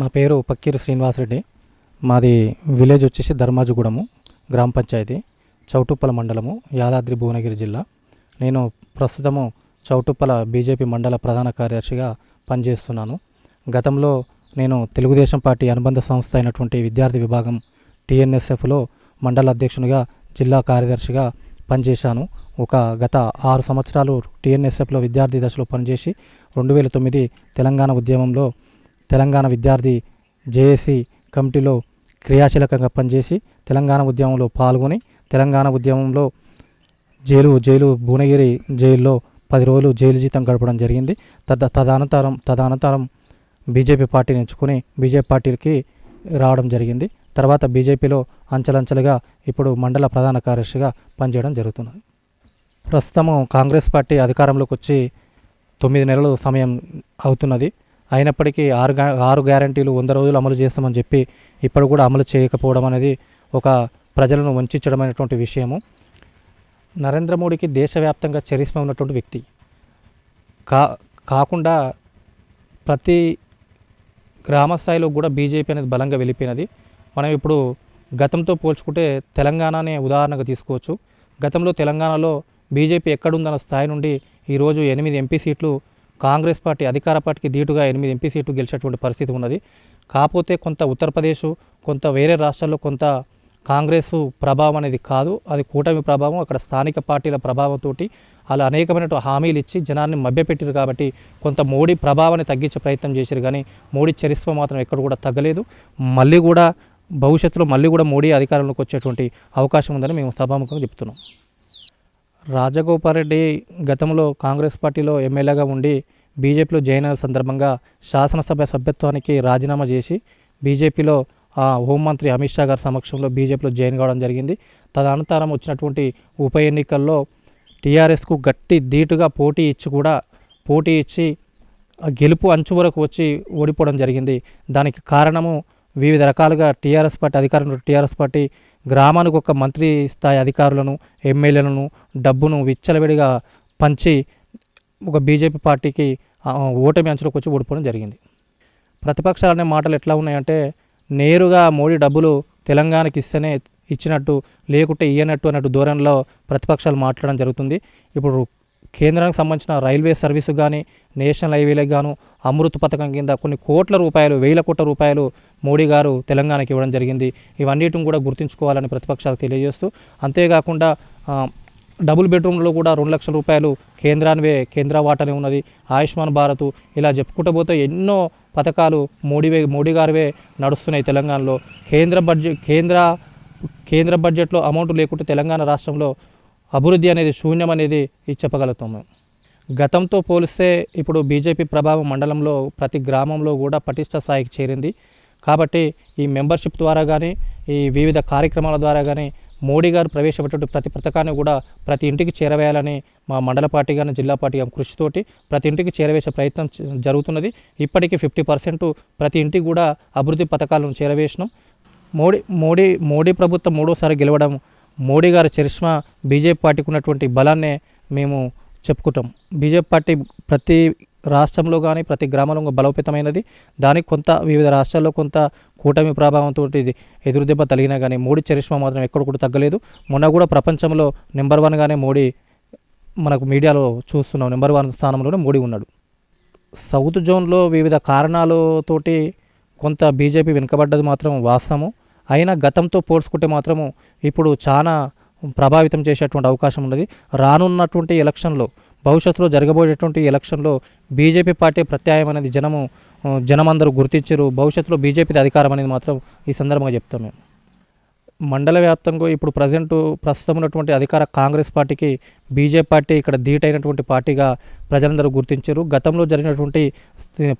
నా పేరు పక్కీరు శ్రీనివాసరెడ్డి. మాది విలేజ్ వచ్చేసి ధర్మాజుగూడము గ్రామ పంచాయతీ చౌటుప్పల మండలము యాదాద్రి భువనగిరి జిల్లా. నేను ప్రస్తుతము చౌటుప్పల బీజేపీ మండల ప్రధాన కార్యదర్శిగా పనిచేస్తున్నాను. గతంలో నేను తెలుగుదేశం పార్టీ అనుబంధ సంస్థ అయినటువంటి విద్యార్థి విభాగం టీఎన్ఎస్ఎఫ్లో మండల అధ్యక్షునిగా జిల్లా కార్యదర్శిగా పనిచేశాను. ఒక గత ఆరు సంవత్సరాలు టీఎన్ఎస్ఎఫ్లో విద్యార్థి దశలో పనిచేసి రెండు వేల తొమ్మిది తెలంగాణ ఉద్యమంలో తెలంగాణ విద్యార్థి జేఏసీ కమిటీలో క్రియాశీలకంగా పనిచేసి తెలంగాణ ఉద్యమంలో పాల్గొని తెలంగాణ ఉద్యమంలో జైలు జైలు భువనగిరి జైల్లో పది రోజులు జైలు జీతం గడపడం జరిగింది. తద తదనంతరం తదనంతరం బీజేపీ పార్టీని ఎంచుకొని బీజేపీ పార్టీకి రావడం జరిగింది. తర్వాత బీజేపీలో అంచెలంచెలుగా ఇప్పుడు మండల ప్రధాన కార్యదర్శిగా పనిచేయడం జరుగుతున్నది. ప్రస్తుతము కాంగ్రెస్ పార్టీ అధికారంలోకి వచ్చి తొమ్మిది నెలలు సమయం అవుతున్నది. అయినప్పటికీ ఆరు గ్యా ఆరు గ్యారంటీలు వంద రోజులు అమలు చేస్తామని చెప్పి ఇప్పుడు కూడా అమలు చేయకపోవడం అనేది ఒక ప్రజలను వంచడమైనటువంటి విషయము. నరేంద్ర మోడీకి దేశవ్యాప్తంగా చరిష్మ ఉన్నటువంటి వ్యక్తి. కా కాకుండా ప్రతి గ్రామ స్థాయిలో కూడా బీజేపీ అనేది బలంగా వెళ్ళిపోయినది. మనం ఇప్పుడు గతంతో పోల్చుకుంటే తెలంగాణనే ఉదాహరణగా తీసుకోవచ్చు. గతంలో తెలంగాణలో బీజేపీ ఎక్కడుందన్న స్థాయి నుండి ఈరోజు ఎనిమిది ఎంపీ సీట్లు కాంగ్రెస్ పార్టీ అధికార పార్టీకి ధీటుగా ఎనిమిది ఎంపీ సీట్లు గెలిచేటువంటి పరిస్థితి ఉన్నది. కాకపోతే కొంత ఉత్తరప్రదేశ్ కొంత వేరే రాష్ట్రాల్లో కొంత కాంగ్రెస్ ప్రభావం అనేది కాదు. అది కూటమి ప్రభావం అక్కడ స్థానిక పార్టీల ప్రభావంతో అలా అనేకమైన హామీలు ఇచ్చి జనాన్ని మభ్యపెట్టారు కాబట్టి కొంత మోడీ ప్రభావాన్ని తగ్గించే ప్రయత్నం చేశారు కానీ మోడీ చరిస్మ మాత్రం ఎక్కడ కూడా తగ్గలేదు. మళ్ళీ కూడా భవిష్యత్తులో మళ్ళీ కూడా మోడీ అధికారంలోకి వచ్చేటువంటి అవకాశం ఉందని మేము సభాముఖంగా చెప్తున్నాం. రాజగోపాల్ రెడ్డి గతంలో కాంగ్రెస్ పార్టీలో ఎమ్మెల్యేగా ఉండి బీజేపీలో జాయిన్ అయిన సందర్భంగా శాసనసభ సభ్యత్వానికి రాజీనామా చేసి బీజేపీలో ఆ హోంమంత్రి అమిత్ షా గారి సమక్షంలో బీజేపీలో జాయిన్ కావడం జరిగింది. తదనంతరం వచ్చినటువంటి ఉప ఎన్నికల్లో టీఆర్ఎస్కు గట్టి ధీటుగా పోటీ ఇచ్చి కూడా పోటీ ఇచ్చి గెలుపు అంచు వరకు వచ్చి ఓడిపోవడం జరిగింది. దానికి కారణము వివిధ రకాలుగా టీఆర్ఎస్ పార్టీ అధికారంలో టీఆర్ఎస్ పార్టీ గ్రామానికి ఒక మంత్రి స్థాయి అధికారులను ఎమ్మెల్యేలను డబ్బును విచ్చలవిడిగా పంచి ఒక బీజేపీ పార్టీకి ఓటమి అంచులోకి వచ్చి ఓడిపోవడం జరిగింది. ప్రతిపక్షాలు అనే మాటలు ఎట్లా ఉన్నాయంటే నేరుగా మోడీ డబ్బులు తెలంగాణకి ఇస్తేనే ఇచ్చినట్టు లేకుంటే ఇయ్యనట్టు అన్నట్టు ధోరణిలో ప్రతిపక్షాలు మాట్లాడడం జరుగుతుంది. ఇప్పుడు కేంద్రానికి సంబంధించిన రైల్వే సర్వీసు కానీ నేషనల్ హైవేలకు గాను అమృత్ పథకం కింద కొన్ని కోట్ల రూపాయలు వేల కోట్ల రూపాయలు మోడీ గారు తెలంగాణకి ఇవ్వడం జరిగింది. ఇవన్నిటిని కూడా గుర్తుంచుకోవాలని ప్రతిపక్షాలు తెలియజేస్తూ అంతేకాకుండా డబుల్ బెడ్రూమ్లో కూడా రెండు లక్షల రూపాయలు కేంద్రానివే కేంద్ర వాటానే ఉన్నది. ఆయుష్మాన్ భారత్ ఇలా చెప్పుకుంటూ పోతే ఎన్నో పథకాలు మోడీవే మోడీ గారివే నడుస్తున్నాయి తెలంగాణలో. కేంద్ర బడ్జెట్ కేంద్ర కేంద్ర బడ్జెట్లో అమౌంట్ లేకుంటే తెలంగాణ రాష్ట్రంలో అభివృద్ధి అనేది శూన్యం అనేది చెప్పగలుగుతాం మేము. గతంతో పోలిస్తే ఇప్పుడు బీజేపీ ప్రభావం మండలంలో ప్రతి గ్రామంలో కూడా పటిష్ట స్థాయికి చేరింది. కాబట్టి ఈ మెంబర్షిప్ ద్వారా కానీ ఈ వివిధ కార్యక్రమాల ద్వారా కానీ మోడీ గారు ప్రవేశపెట్టే ప్రతి పథకాన్ని కూడా ప్రతి ఇంటికి చేరవేయాలని మా మండల పార్టీ కానీ జిల్లా పార్టీ కానీ కృషితోటి ప్రతి ఇంటికి చేరవేసే ప్రయత్నం జరుగుతున్నది. ఇప్పటికీ ఫిఫ్టీ పర్సెంట్ ప్రతి ఇంటికి కూడా అభివృద్ధి పథకాలను చేరవేసినాం. మోడీ మోడీ మోడీ ప్రభుత్వం మూడోసారి గెలవడం మోడీ గారి చరిష్మా బీజేపీ పార్టీకి ఉన్నటువంటి బలాన్నే మేము చెప్పుకుంటాం. బీజేపీ పార్టీ ప్రతి రాష్ట్రంలో కానీ ప్రతి గ్రామంలో బలోపేతమైనది. దానికి కొంత వివిధ రాష్ట్రాల్లో కొంత కూటమి ప్రభావంతో ఇది ఎదురుదెబ్బ తగిలినా కానీ మోడీ చరిష్మా మాత్రం ఎక్కడ కూడా తగ్గలేదు. మొన్న కూడా ప్రపంచంలో నెంబర్ వన్గానే మోడీ మనకు మీడియాలో చూస్తున్నాం. నెంబర్ వన్ స్థానంలోనే మోడీ ఉన్నాడు. సౌత్ జోన్లో వివిధ కారణాలతోటి కొంత బీజేపీ వెనుకబడ్డది మాత్రం వాస్తవము అయినా గతంతో పోల్చుకుంటే మాత్రము ఇప్పుడు చాలా ప్రభావితం చేసేటువంటి అవకాశం ఉన్నది. రానున్నటువంటి ఎలక్షన్లో భవిష్యత్తులో జరగబోయేటువంటి ఎలక్షన్లో బీజేపీ పార్టీ ప్రత్యాయం అనేది జనము జనమందరూ గుర్తించరు. భవిష్యత్తులో బీజేపీ అధికారం అనేది మాత్రం ఈ సందర్భంగా చెప్తాం మేము. మండల వ్యాప్తంగా ఇప్పుడు ప్రజెంట్ ప్రస్తుతం ఉన్నటువంటి అధికార కాంగ్రెస్ పార్టీకి బీజేపీ పార్టీ ఇక్కడ ధీటైనటువంటి పార్టీగా ప్రజలందరూ గుర్తించారు. గతంలో జరిగినటువంటి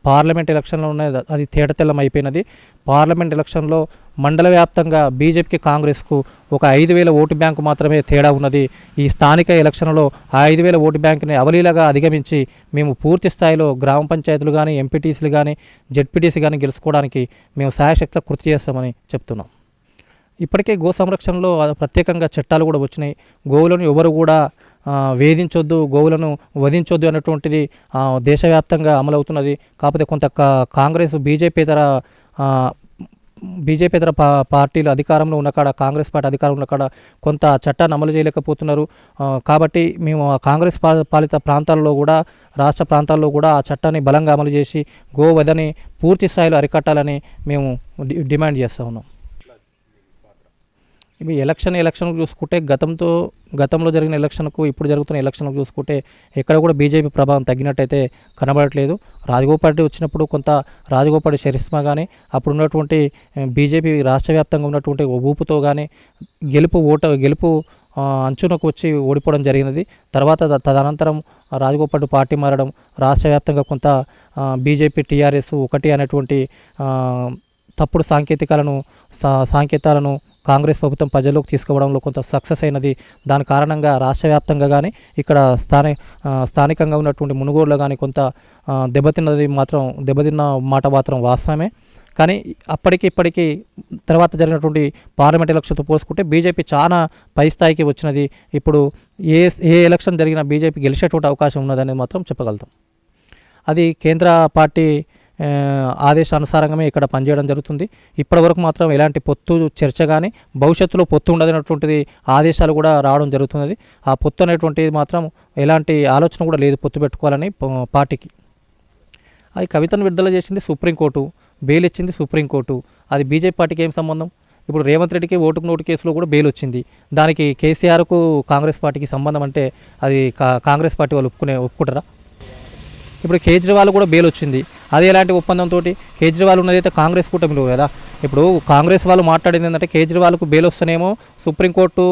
పార్లమెంట్ ఎలక్షన్లో ఉన్నది అది తేటతెల్లం అయిపోయినది. పార్లమెంట్ ఎలక్షన్లో మండల వ్యాప్తంగా బీజేపీకి కాంగ్రెస్కు ఒక ఐదు వేల ఓటు బ్యాంకు మాత్రమే తేడా ఉన్నది. ఈ స్థానిక ఎలక్షన్లో ఆ ఐదు వేల ఓటు బ్యాంకుని అవలీలగా అధిగమించి మేము పూర్తి స్థాయిలో గ్రామ పంచాయతీలు కానీ ఎంపీటీసీలు కానీ జెడ్పీటీసీ కానీ గెలుచుకోవడానికి మేము సాయశక్తిగా కృషి చేస్తామని చెప్తున్నాం. ఇప్పటికే గో సంరక్షణలో ప్రత్యేకంగా చట్టాలు కూడా వచ్చినాయి. గోవులను ఎవరు కూడా వేధించొద్దు గోవులను వధించొద్దు అన్నటువంటిది దేశవ్యాప్తంగా అమలవుతున్నది. కాకపోతే కొంత కా- కాంగ్రెస్ బీజేపీ ఇతర బీజేపీ ఇతర పా పార్టీలు అధికారంలో ఉన్న కాడ కాంగ్రెస్ పార్టీ అధికారంలో ఉన్న కాడ కొంత చట్టాన్ని అమలు చేయలేకపోతున్నారు. కాబట్టి మేము ఆ కాంగ్రెస్ పాలిత ప్రాంతాల్లో కూడా రాష్ట్ర ప్రాంతాల్లో కూడా ఆ చట్టాన్ని బలంగా అమలు చేసి గోవధని పూర్తి స్థాయిలో అరికట్టాలని మేము డి- డిమాండ్ చేస్తూ ఉన్నాం. ఇవి ఎలక్షన్ ఎలక్షన్ చూసుకుంటే గతంతో గతంలో జరిగిన ఎలక్షన్కు ఇప్పుడు జరుగుతున్న ఎలక్షన్కు చూసుకుంటే ఎక్కడ కూడా బీజేపీ ప్రభావం తగ్గినట్టయితే కనబడట్లేదు. రాజగోపాల్ వచ్చినప్పుడు కొంత రాజగోపాల్ రెడ్డి చరిస్మా కానీ అప్పుడు ఉన్నటువంటి బీజేపీ రాష్ట్ర వ్యాప్తంగా ఉన్నటువంటి ఊపుతో కానీ గెలుపు ఓట గెలుపు అంచునకు వచ్చి ఓడిపోవడం జరిగినది. తర్వాత తదనంతరం రాజగోపాల్ పార్టీ మారడం రాష్ట్ర వ్యాప్తంగా కొంత బీజేపీ టీఆర్ఎస్ ఒకటి అనేటువంటి తప్పుడు సాంకేతికాలను సా సాంకేతాలను కాంగ్రెస్ ప్రభుత్వం ప్రజల్లోకి తీసుకోవడంలో కొంత సక్సెస్ అయినది. దాని కారణంగా రాష్ట్ర వ్యాప్తంగా కానీ ఇక్కడ స్థాని స్థానికంగా ఉన్నటువంటి మునుగోడులో కానీ కొంత దెబ్బతిన్నది మాత్రం దెబ్బతిన్న మాట మాత్రం వాస్తవమే. కానీ అప్పటికి ఇప్పటికి తర్వాత జరిగినటువంటి పార్లమెంట్ ఎలక్షన్తో పోల్చుకుంటే బీజేపీ చాలా పై స్థాయికి వచ్చినది. ఇప్పుడు ఏ ఏ ఎలక్షన్ జరిగినా బీజేపీ గెలిచేటువంటి అవకాశం ఉన్నదని మాత్రం చెప్పగలుగుతాం. అది కేంద్ర పార్టీ ఆదేశానుసారంగా ఆదేశానుసారంగానే ఇక్కడ పనిచేయడం జరుగుతుంది. ఇప్పటివరకు మాత్రం ఎలాంటి పొత్తు చర్చ కానీ భవిష్యత్తులో పొత్తు ఉండదనేటువంటిది ఆదేశాలు కూడా రావడం జరుగుతున్నది. ఆ పొత్తు అనేటువంటిది మాత్రం ఎలాంటి ఆలోచన కూడా లేదు పొత్తు పెట్టుకోవాలని పార్టీకి. అది కవితను విడుదల చేసింది సుప్రీంకోర్టు బెయిల్ ఇచ్చింది సుప్రీంకోర్టు. అది బీజేపీ పార్టీకి ఏం సంబంధం? ఇప్పుడు రేవంత్ రెడ్డికి ఓటుకు నోటు కేసులో కూడా బెయిల్ వచ్చింది. దానికి కేసీఆర్కు కాంగ్రెస్ పార్టీకి సంబంధం అంటే అది కా- కాంగ్రెస్ పార్టీ వాళ్ళు ఒప్పుకునే ఒప్పుకుంటారా? ఇప్పుడు కేజ్రీవాల్ కూడా బెయిల్ వచ్చింది. అది ఎలాంటి ఒప్పందంతో కేజ్రీవాల్ ఉన్నదైతే కాంగ్రెస్ కూటమిలో కదా. ఇప్పుడు కాంగ్రెస్ వాళ్ళు మాట్లాడింది ఏంటంటే కేజ్రీవాల్కు బెయిల్ వస్తేనేమో సుప్రీంకోర్టు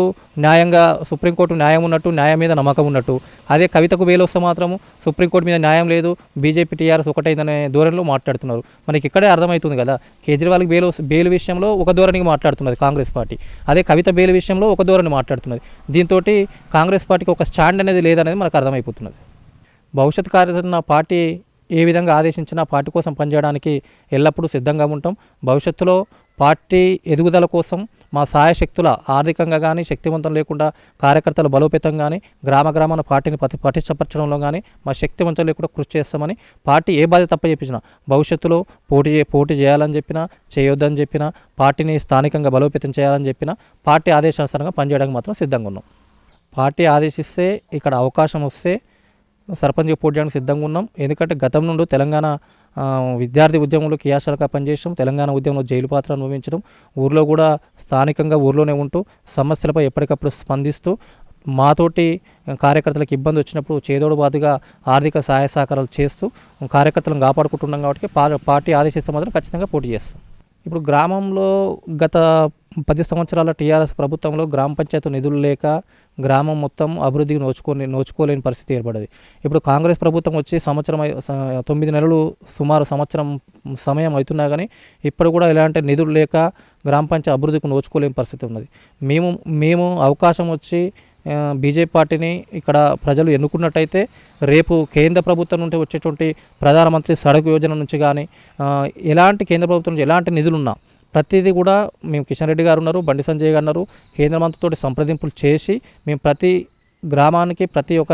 న్యాయంగా సుప్రీంకోర్టు న్యాయం ఉన్నట్టు న్యాయం మీద నమ్మకం ఉన్నట్టు. అదే కవితకు బెయిల్ వస్తే మాత్రము సుప్రీంకోర్టు మీద న్యాయం లేదు బీజేపీ టీఆర్ఎస్ ఒకటైందనే ధోరణిలో మాట్లాడుతున్నారు. మనకి ఇక్కడే అర్థమవుతుంది కదా కేజ్రీవాల్కి బెయిల్ బెయిల్ విషయంలో ఒక ధోరణికి మాట్లాడుతున్నది కాంగ్రెస్ పార్టీ. అదే కవిత బెయిల్ విషయంలో ఒక ధోరణి మాట్లాడుతున్నది. దీంతో కాంగ్రెస్ పార్టీకి ఒక స్టాండ్ అనేది లేదనేది మనకు అర్థమైపోతున్నది. భవిష్యత్ కార్యాచరణ పార్టీ ఏ విధంగా ఆదేశించినా పార్టీ కోసం పనిచేయడానికి ఎల్లప్పుడూ సిద్ధంగా ఉంటాం. భవిష్యత్తులో పార్టీ ఎదుగుదల కోసం మా సాయశక్తుల ఆర్థికంగా కానీ శక్తివంతం లేకుండా కార్యకర్తలు బలోపేతం కానీ గ్రామ గ్రామాన పార్టీని పతి పటిష్టపరచడంలో కానీ మా శక్తివంతం లేకుండా కృషి చేస్తామని పార్టీ ఏ బాధ్యత తప్ప చెప్పించినా భవిష్యత్తులో పోటీ పోటీ చేయాలని చెప్పినా చేయొద్దని చెప్పినా పార్టీని స్థానికంగా బలోపేతం చేయాలని చెప్పినా పార్టీ ఆదేశానుసారంగా పనిచేయడానికి మాత్రం సిద్ధంగా ఉన్నాం. పార్టీ ఆదేశిస్తే ఇక్కడ అవకాశం వస్తే సర్పంచ్ పోటీ చేయడానికి సిద్ధంగా ఉన్నాం. ఎందుకంటే గతం నుండి తెలంగాణ విద్యార్థి ఉద్యమంలో క్రియాశీలక పనిచేయడం తెలంగాణ ఉద్యమంలో జైలు పాత్ర అనుభవించడం. ఊర్లో కూడా స్థానికంగా ఊర్లోనే ఉంటూ సమస్యలపై ఎప్పటికప్పుడు స్పందిస్తూ మాతోటి కార్యకర్తలకు ఇబ్బంది వచ్చినప్పుడు చేదోడు బాదుగా ఆర్థిక సహాయ సహకారాలు చేస్తూ కార్యకర్తలను కాపాడుకుంటున్నాం కాబట్టి పార్టీ ఆదేశిస్తే మాత్రం ఖచ్చితంగా పోటీ చేస్తాం. ఇప్పుడు గ్రామంలో గత పది సంవత్సరాల టీఆర్ఎస్ ప్రభుత్వంలో గ్రామ పంచాయతీ నిధులు లేక గ్రామం మొత్తం అభివృద్ధికి నోచుకొని నోచుకోలేని పరిస్థితి ఏర్పడింది. ఇప్పుడు కాంగ్రెస్ ప్రభుత్వం వచ్చి సంవత్సరం తొమ్మిది నెలలు సుమారు సంవత్సరం సమయం అవుతున్నా కానీ ఇప్పుడు కూడా ఎలాంటి నిధులు లేక గ్రామ పంచాయతీ అభివృద్ధికి నోచుకోలేని పరిస్థితి ఉన్నది. మేము మేము అవకాశం వచ్చి బీజేపీ పార్టీని ఇక్కడ ప్రజలు ఎన్నుకున్నట్టయితే రేపు కేంద్ర ప్రభుత్వం నుండి వచ్చేటువంటి ప్రధానమంత్రి సడక్ యోజన నుంచి కానీ ఎలాంటి కేంద్ర ప్రభుత్వం నుంచి ఎలాంటి నిధులున్నా ప్రతిదీ కూడా మేము కిషన్ రెడ్డి గారు ఉన్నారు బండి సంజయ్ గారు ఉన్నారు. కేంద్ర మంత్రితో సంప్రదింపులు చేసి మేము ప్రతి గ్రామానికి ప్రతి ఒక్క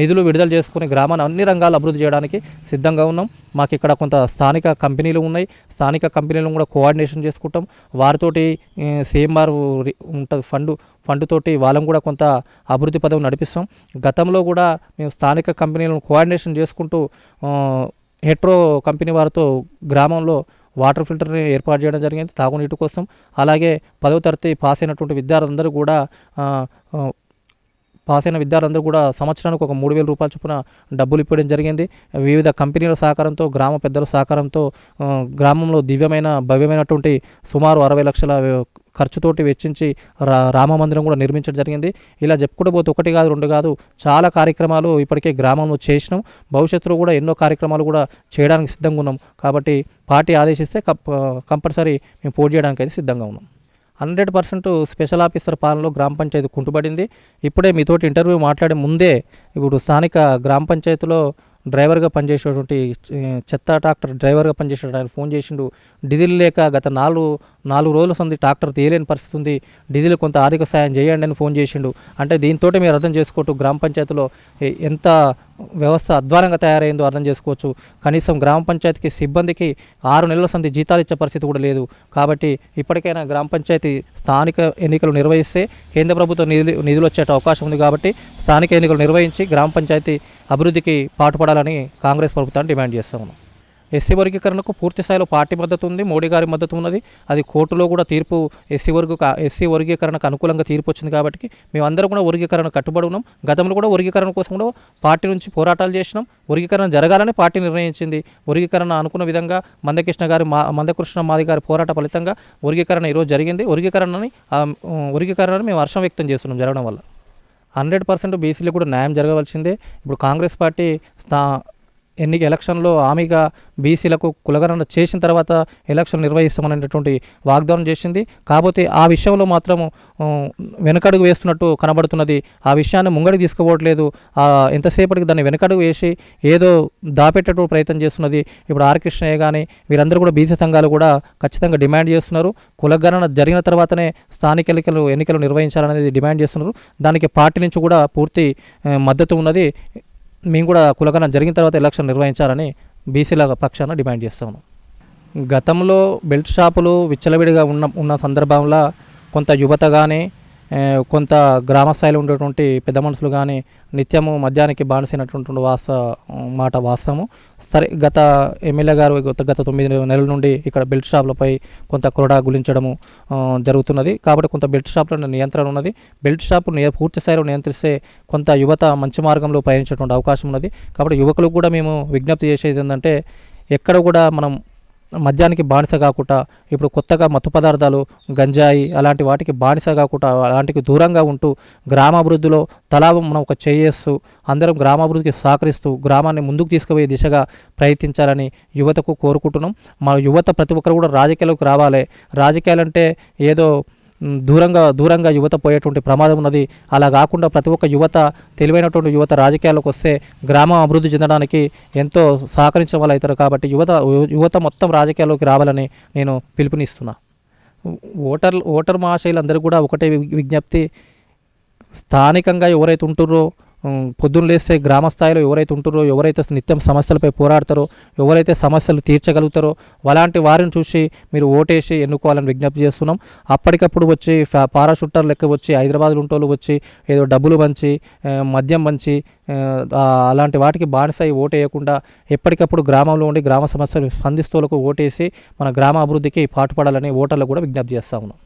నిధులు విడుదల చేసుకుని గ్రామాన్ని అన్ని రంగాలు అభివృద్ధి చేయడానికి సిద్ధంగా ఉన్నాం. మాకు ఇక్కడ కొంత స్థానిక కంపెనీలు ఉన్నాయి. స్థానిక కంపెనీలను కూడా కోఆర్డినేషన్ చేసుకుంటాం. వారితోటి సీఎంఆర్ ఉంటుంది ఫండ్ ఫండ్ తోటి వాళ్ళని కూడా కొంత అభివృద్ధి పదవి నడిపిస్తాం. గతంలో కూడా మేము స్థానిక కంపెనీలను కోఆర్డినేషన్ చేసుకుంటూ హెట్రో కంపెనీ వారితో గ్రామంలో వాటర్ ఫిల్టర్ని ఏర్పాటు చేయడం జరిగింది. తాగునీటి కోసం. అలాగే పదవ తరగతి పాస్ అయినటువంటి విద్యార్థులందరూ కూడా పాస్ అయిన విద్యార్థులందరూ కూడా సంవత్సరానికి ఒక మూడు వేల రూపాయల చొప్పున డబ్బులు ఇవ్వడం జరిగింది. వివిధ కంపెనీల సహకారంతో గ్రామ పెద్దల సహకారంతో గ్రామంలో దివ్యమైన భవ్యమైనటువంటి సుమారు అరవై లక్షల ఖర్చుతోటి వెచ్చించి రా రామ మందిరం కూడా నిర్మించడం జరిగింది. ఇలా చెప్పుకుంటూ పోతే ఒకటి కాదు రెండు కాదు చాలా కార్యక్రమాలు ఇప్పటికే గ్రామంలో చేసినాం. భవిష్యత్తులో కూడా ఎన్నో కార్యక్రమాలు కూడా చేయడానికి సిద్ధంగా ఉన్నాం. కాబట్టి పార్టీ ఆదేశిస్తే కంపల్సరీ మేము పోటీ చేయడానికి అయితే సిద్ధంగా ఉన్నాం. హండ్రెడ్ పర్సెంట్ స్పెషల్ ఆఫీసర్ పాలనలో గ్రామ పంచాయతీ కుంటుపడింది. ఇప్పుడే మీతోటి ఇంటర్వ్యూ మాట్లాడే ముందే ఇప్పుడు స్థానిక గ్రామ పంచాయతీలో డ్రైవర్గా పనిచేసేటువంటి చెత్త ట్రాక్టర్ డ్రైవర్గా పనిచేసే ఆయన ఫోన్ చేసిండు. డీజిల్ లేక గత నాలుగు నాలుగు రోజుల సంది ట్రాక్టర్ తీయలేని పరిస్థితి ఉంది. డీజిల్ కొంత ఆర్థిక సాయం చేయండి అని ఫోన్ చేసిండు. అంటే దీంతో మీరు అర్థం చేసుకోవచ్చు గ్రామ పంచాయతీలో ఎంత వ్యవస్థ అధ్వానంగా తయారైందో అర్థం చేసుకోవచ్చు. కనీసం గ్రామ పంచాయతీకి సిబ్బందికి ఆరు నెలల సంది జీతాలు ఇచ్చే పరిస్థితి కూడా లేదు. కాబట్టి ఇప్పటికైనా గ్రామ పంచాయతీ స్థానిక ఎన్నికలు నిర్వహిస్తే కేంద్ర ప్రభుత్వం నిధులు నిధులు వచ్చే అవకాశం ఉంది కాబట్టి స్థానిక ఎన్నికలు నిర్వహించి గ్రామ పంచాయతీ అభివృద్ధికి పాటుపడాలని కాంగ్రెస్ ప్రభుత్వాన్ని డిమాండ్ చేస్తా ఉన్నాం. ఎస్సీ వర్గీకరణకు పూర్తి స్థాయిలో పార్టీ మద్దతు ఉంది మోడీ గారి మద్దతు ఉన్నది. అది కోర్టులో కూడా తీర్పు ఎస్సీ వర్గ ఎస్సీ వర్గీకరణకు అనుకూలంగా తీర్పు వచ్చింది కాబట్టి మేమందరం కూడా వర్గీకరణ కట్టుబడి ఉన్నాం. గతంలో కూడా వర్గీకరణ కోసం కూడా పార్టీ నుంచి పోరాటాలు చేసినాం. వర్గీకరణ జరగాలని పార్టీ నిర్ణయించింది. వర్గీకరణ అనుకున్న విధంగా మందకృష్ణ గారి మా మందకృష్ణ మాది గారి పోరాట ఫలితంగా వర్గీకరణ ఈరోజు జరిగింది. వర్గీకరణని వర్గీకరణని మేము హర్షం వ్యక్తం చేస్తున్నాం జరగడం వల్ల. హండ్రెడ్ పర్సెంట్ బీసీలకు కూడా న్యాయం జరగవలసిందే. ఇప్పుడు కాంగ్రెస్ పార్టీ స్థా ఎన్నిక ఎలక్షన్లో హామీగా బీసీలకు కులగణన చేసిన తర్వాత ఎలక్షన్ నిర్వహిస్తామనేటటువంటి వాగ్దానం చేసింది. కాకపోతే ఆ విషయంలో మాత్రం వెనకడుగు వేస్తున్నట్టు కనబడుతున్నది. ఆ విషయాన్ని ముంగడికి తీసుకోవట్లేదు. ఎంతసేపటికి దాన్ని వెనకడుగు వేసి ఏదో దాపెట్టేటువంటి ప్రయత్నం చేస్తున్నది. ఇప్పుడు ఆర్ కృష్ణయ్య కానీ వీరందరూ కూడా బీసీ సంఘాలు కూడా ఖచ్చితంగా డిమాండ్ చేస్తున్నారు. కులగణన జరిగిన తర్వాతనే స్థానిక ఎన్నికలు ఎన్నికలు నిర్వహించాలనేది డిమాండ్ చేస్తున్నారు. దానికి పార్టీ నుంచి కూడా పూర్తి మద్దతు ఉన్నది. మేము కూడా కులగణన జరిగిన తర్వాత ఎలక్షన్ నిర్వహించాలని బీసీల పక్షాన డిమాండ్ చేస్తాము గతంలో బెల్ట్ షాపులు విచ్చలవిడిగా ఉన్న ఉన్న సందర్భంలో కొంత యువత కానీ కొంత గ్రామ స్థాయిలో ఉండేటువంటి పెద్ద మనుషులు కానీ నిత్యము మద్యానికి బానిసైనటువంటి వాస్త మాట వాస్తవము సరే గత ఎమ్మెల్యే గారు గత గత తొమ్మిది నెలల నుండి ఇక్కడ బెల్ట్ షాపులపై కొంత కొరడా గులించడము జరుగుతున్నది. కాబట్టి కొంత బెల్ట్ షాపుల నియంత్రణ ఉన్నది. బెల్ట్ షాపు పూర్తి స్థాయిలో నియంత్రిస్తే కొంత యువత మంచి మార్గంలో పయనించేటువంటి అవకాశం ఉన్నది. కాబట్టి యువకులకు కూడా మేము విజ్ఞప్తి చేసేది ఏంటంటే ఎక్కడ కూడా మనం మద్యానికి బానిస కాకుండా ఇప్పుడు కొత్తగా మత్తు పదార్థాలు గంజాయి అలాంటి వాటికి బానిస కాకుండా అలాంటికి దూరంగా ఉంటూ గ్రామాభివృద్ధిలో తలా మనం ఒక చేయేస్తూ అందరం గ్రామాభివృద్ధికి సహకరిస్తూ గ్రామాన్ని ముందుకు తీసుకుపోయే దిశగా ప్రయత్నించాలని యువతకు కోరుకుంటున్నాం. మా యువత ప్రతి ఒక్కరు కూడా రాజకీయాలకు రావాలి. రాజకీయాలంటే ఏదో దూరంగా దూరంగా యువత పోయేటువంటి ప్రమాదం ఉన్నది. అలా కాకుండా ప్రతి ఒక్క యువత తెలివైనటువంటి యువత రాజకీయాలకు వస్తే గ్రామం అభివృద్ధి చెందడానికి ఎంతో సహకరించడం వల్ల అవుతారు కాబట్టి యువత యువత మొత్తం రాజకీయాల్లోకి రావాలని నేను పిలుపునిస్తున్నా. ఓటర్ ఓటర్ మహాశైలందరూ కూడా ఒకటే వి- విజ్ఞప్తి. స్థానికంగా ఎవరైతే ఉంటుర్రో పొద్దున్న లేస్తే గ్రామ స్థాయిలో ఎవరైతే ఉంటారో ఎవరైతే నిత్యం సమస్యలపై పోరాడతారో ఎవరైతే సమస్యలు తీర్చగలుగుతారో అలాంటి వారిని చూసి మీరు ఓటేసి ఎన్నుకోవాలని విజ్ఞప్తి చేస్తున్నాం. అప్పటికప్పుడు వచ్చి ఫ్యా పారాషూటర్ లెక్క వచ్చి హైదరాబాద్లో ఉంటోళ్ళు వచ్చి ఏదో డబ్బులు పంచి మద్యం పంచి అలాంటి వాటికి బానిసాయి ఓటేయకుండా ఎప్పటికప్పుడు గ్రామంలో ఉండి గ్రామ సమస్యలు స్పందిస్తులకు ఓటేసి మన గ్రామ అభివృద్ధికి పాటుపడాలని ఓటర్లకు కూడా విజ్ఞప్తి చేస్తా ఉన్నాం.